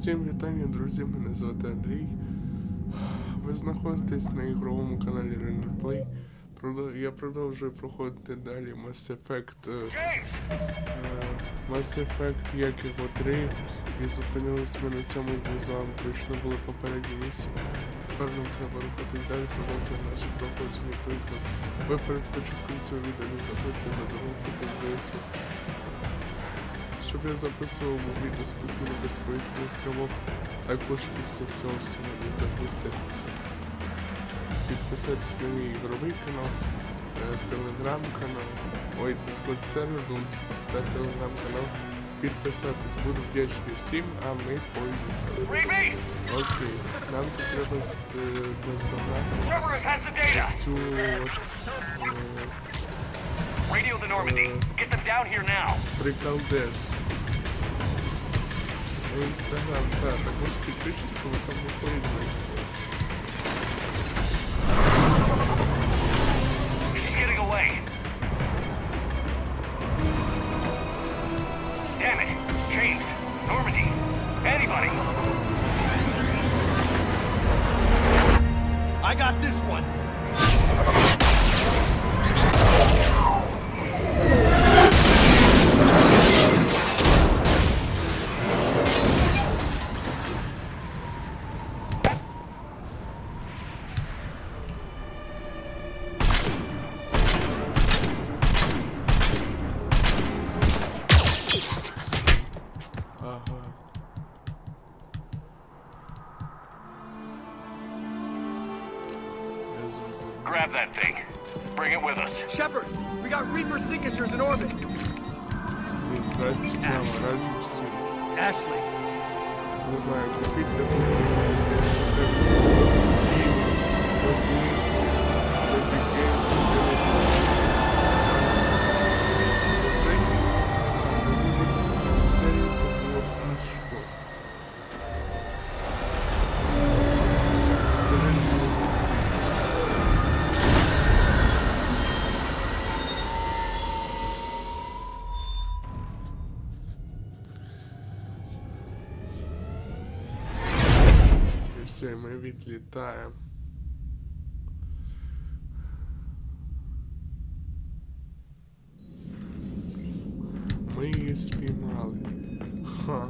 Усім вітання, друзі. Мене звати Андрій. Ви знаходитесь на ігровому каналі RenderPlay. Я продовжую проходити далі Mass Effect. е, е, Mass Effect, як його 3. І зупинились ми на цьому, ми з вами були попередню місію. Тепер нам треба рухатись далі, продовжувати наше проходження приклад. Ви перед початком цього відео не забудьте задонатити ЗСУ. Щоб я записував відео спокійно без повітряних тривог. Також після цього всього не забудьте підписатись на мій ігровий канал, е, телеграм-канал, ой, дискорд сервер, та телеграм-канал. Підписатись буду вдячний всім, а ми поїхали. Окей, нам треба з, е, наздогнати data! цю от е, Radio the Normandy. Get them down here now. Break down this. Instagram, tak, tak możesz przyspieszyć, bo tam nie pojedziemy. She's getting away. Damn it! James, Normandy, anybody! I got this one! that thing. Bring it with us. Shepard, we got Reaper signatures in orbit. Блін, брат, цікаво, раджу всім. Ashley, Не знаю, купіть для того, себе Все, ми відлітаємо. Ми її спіймали. Ха.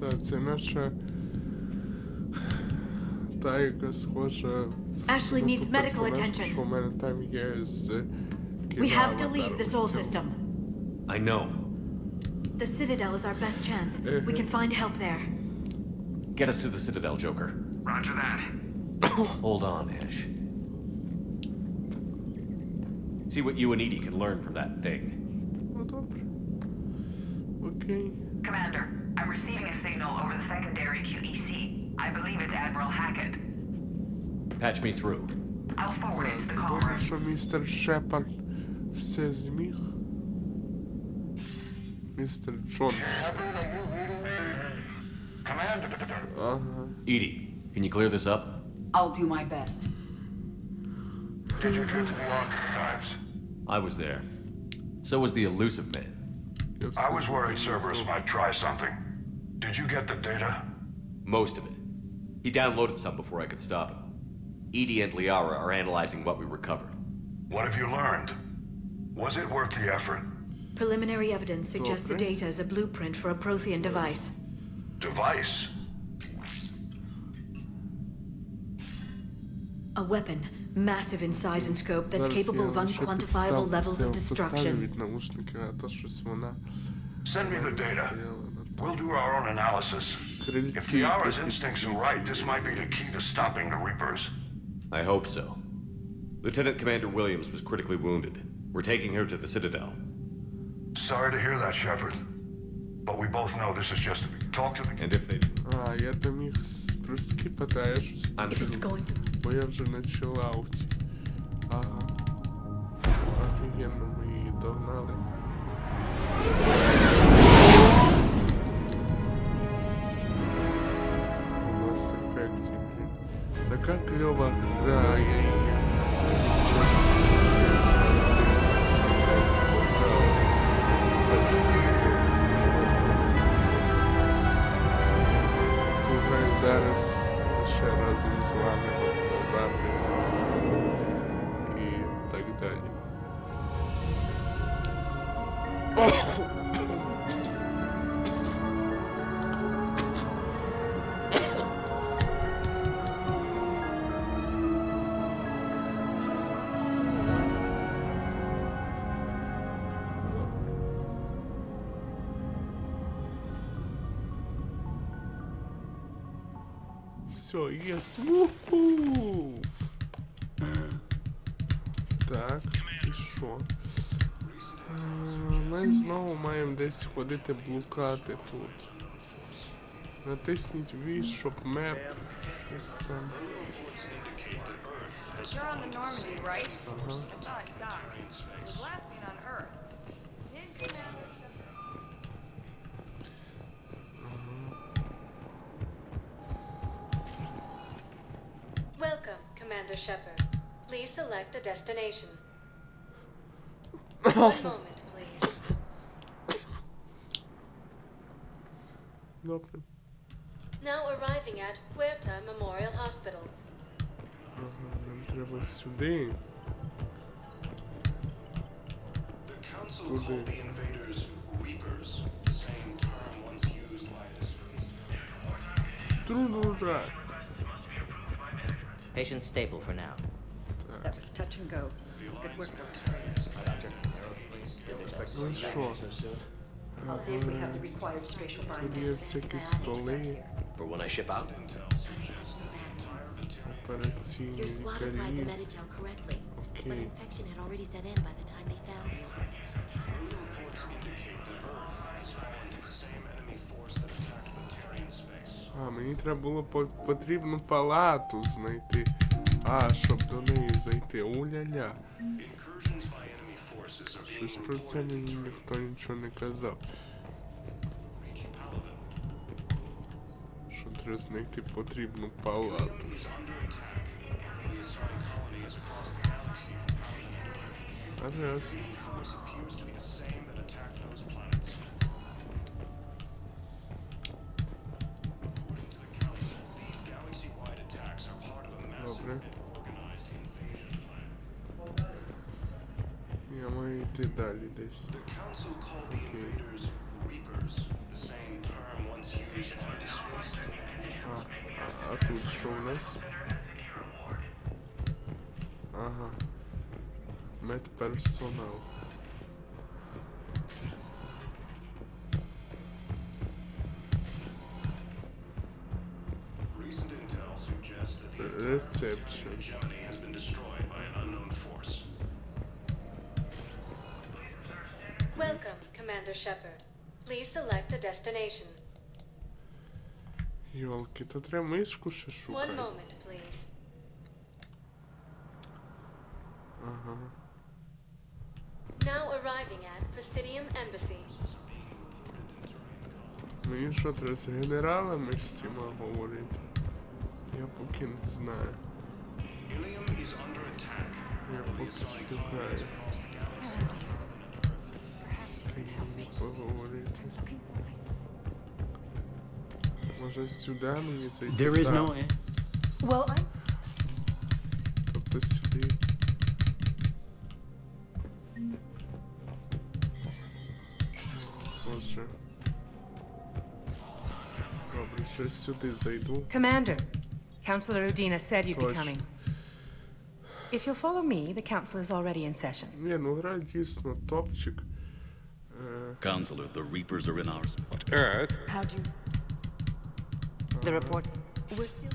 Та це наша. Та, яка схожа. Ashley ну, needs medical attention. Що в мене там є з We have to leave the soul system. I know. The Citadel is our best chance. Uh-huh. we can find help there. Get us to the Citadel, Joker. Roger that. Hold on, Ash. See what you and Edie can learn from that thing. Okay. Commander, I'm receiving a signal over the secondary QEC. I believe it's Admiral Hackett. Patch me through. I'll forward it to the comrade. Mr. Shepard says me. Шепард все зміг. Містер Джон. Ага. Edie, can you clear this up? I'll do my best. Did you get to the archives? I was there. So was the elusive man. Я I все was worried зрозумів. Cerberus might try something. Did you get the data? Most of it. He downloaded some before I could stop him. Edie and Liara are analyzing what we recovered. What have you learned? Was it worth the effort? Preliminary evidence suggests the data is a blueprint for a Prothean device. Device? A weapon, massive in size and scope, that's capable of unquantifiable levels of destruction. Send me the data. We'll do our own analysis. If Tiara's instincts are right, this might be the key to stopping the Reapers. I hope so. Lieutenant Commander Williams was critically wounded. We're taking her to the Citadel. Sorry to hear that, Shepard. But we both know this is just a talk to the And if they А, я то міг с- проскіпати, а я щось I'm If it's going to. Бо я вже на чилауті. Ага. Офігенно ми її догнали. У Mass Effect, блін. Така кльова гра, zaraz się rozuzłamy na zapis i tak dalej. Oh! Все, єс. Так, і що? Е, Ми знову маємо десь ходити блукати тут. Натисніть V, щоб меп. Щось там. Ага. Commander... Welcome, Commander Shepard. Please select a destination. One moment, please. Добре. Now arriving at Huerta Memorial Hospital. Ага, нам треба сюди. Туди. Тру-ду-ра. Patient's stable for now. That was touch and go. Good work, Ну і що? I'll see if we have the required spatial Тут є binding. всякі столи, For when I ship out? операційні Your squad applied the лікарі. Medigel correctly, but Okay. infection had already set in by the time they found Мені треба було по- потрібну палату знайти. А, щоб до неї зайти. Уля-ля. Щось про це мені ніхто нічого не казав. Що треба знайти потрібну палату. Гаразд. The council called the invaders Reapers, the same term once used on displacement. Ah, ah, tudo show, né? Aham. Meta personal. Reception. Germany has been destroyed Commander Shepard. Please select a destination. Йолки, то треба мишку ще One шукати. moment, please. Ага. Now arriving at Presidium Embassy. Мені що треба з генералами всіма говорити? Я поки не знаю. Я поки шукаю. мені поговорити. Може сюди мені зайти? There is Так, no. Well, I Тобто сюди. Боже. Добре, щось сюди зайду. Commander, Councillor Udina said you'd be Точно. coming. If you'll follow me, the council is already in session. Ні, ну гра дійсно топчик. Counselor, the Reapers are in our spot. Earth. How do you... The report. We're still...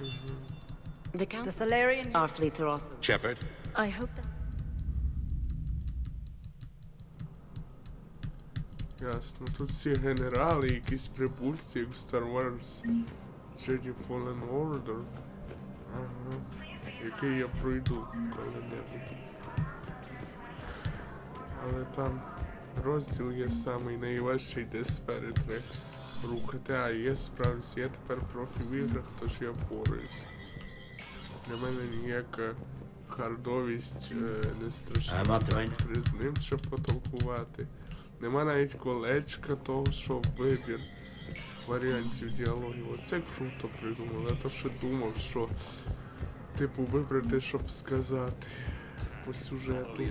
Mm -hmm. The Count... The Solarian... Our fleets are also... Shepard. I hope that... Jasno, tudi vsi generali, ki s prepulci v Star Wars, Jedi Fallen Order, Aha. je kaj je proidu, kaj ne bi. Але там розділ є самий найважчий, де сперед треба рухати. А, я справлюсь, я тепер профі в іграх, тож я впораюсь. Для мене ніяка хардовість е, не страшна. Треба з ним ще потолкувати. Нема навіть колечка того, що вибір. варіантів діалогів. Оце круто придумали. А то що думав, що типу вибрати, щоб сказати по сюжету.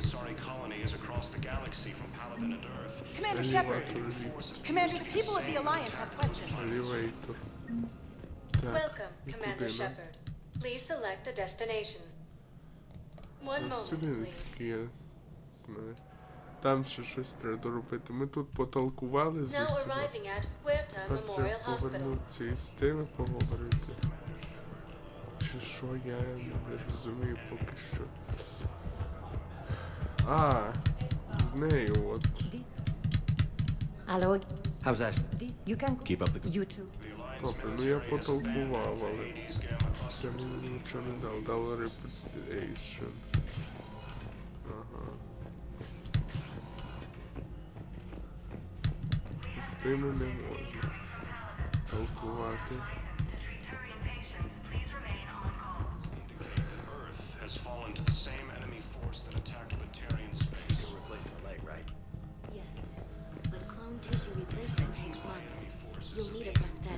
Commander Shepard. Елеватор від Commander, the people of the Alliance have questions. Так, Welcome, Commander куди нам? Shepard. Please select a destination. One От moment, please. наскільки я знаю. Там ще щось треба доробити. Ми тут потолкували з Now усіма. arriving at Huerta Тепер Memorial треба Hospital. повернутися і з тими поговорити. Чи що, я не розумію поки що. А, з нею от. Hello. How's Ashley? These, you can Keep up the good You too. Добре, ну я потолкував, але це мені нічого не дав. Дало reputation. Ага. З тими не можна толкувати. Earth has fallen to the same enemy force that attacked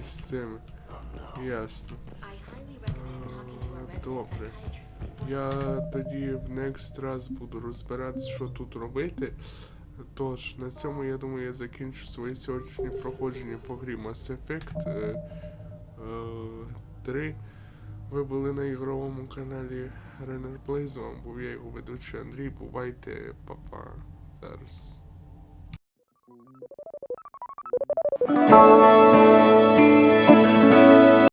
З цим. Ясно. Resident Добре. Я тоді в next раз буду розбиратися, що тут робити. Тож, на цьому, я думаю, я закінчу свої сьогоднішні проходження по грі Mass Effect е, е, 3. Ви були на ігровому каналі Renner Play, з вами був я його ведучий Андрій. Бувайте, папа. Зараз.